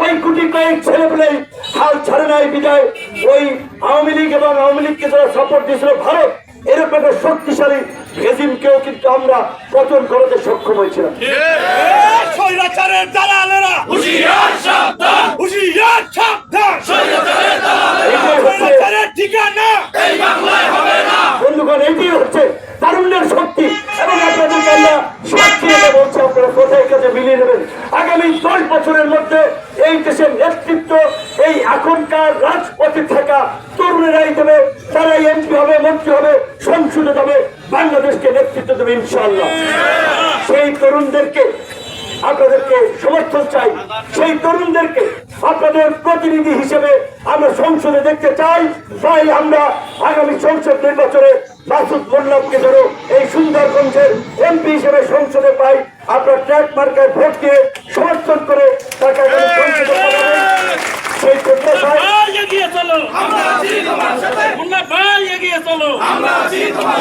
ওই কুটি কয়েক ছেলে পেলেই হাল ছাড়ে নাই বিদায়। ওই আওয়ামী লীগ এবং আওয়ামী লীগকে যারা সাপোর্ট দিয়েছিল ভারত এরকম একটা শক্তিশালী রেজিমকেও কিন্তু আমরা পতন করতে সক্ষম হয়েছিলাম। স্বৈরাচারের দালালেরা! হুশিয়ার সাবধান! হুশিয়ার সাবধান! স্বৈরাচারের দালালেরা! স্বৈরাচারের ঠিকানা! এই বাংলায় হবে না! বন্ধুগণ এটি হচ্ছে তারুণ্যের শক্তি। এবং আপনাদেরকে আমরা সাক্ষী রেখে বলছি আপনারা কোথায় কাজে মিলিয়ে নেবেন। আগামী দশ বছরের মধ্যে এই এখনকার রাজপথে থাকা তরুণেরাই দেবে, তারাই এমপি হবে, মন্ত্রী হবে, সংসদে যাবে, বাংলাদেশকে নেতৃত্ব দেবে ইনশাআল্লাহ। সেই তরুণদেরকে আপনাদেরকে সমর্থন চাই। সেই তরুণদেরকে আপনাদের প্রতিনিধি হিসেবে আমরা সংসদে দেখতে চাই। তাই আমরা আগামী সংসদ নির্বাচনে মাসুদ মোল্লামকে ধরো এই সুন্দরগঞ্জের এমপি হিসেবে সংসদে পাই, আপনার ট্র্যাক মার্কায় ভোট দিয়ে সমর্থন করে তাকে সংসদে সেই প্রত্যাশায় ভাই এগিয়ে চলো। আমরা আছি তোমার সাথে। ভাই এগিয়ে চলো। আমরা আছি তোমার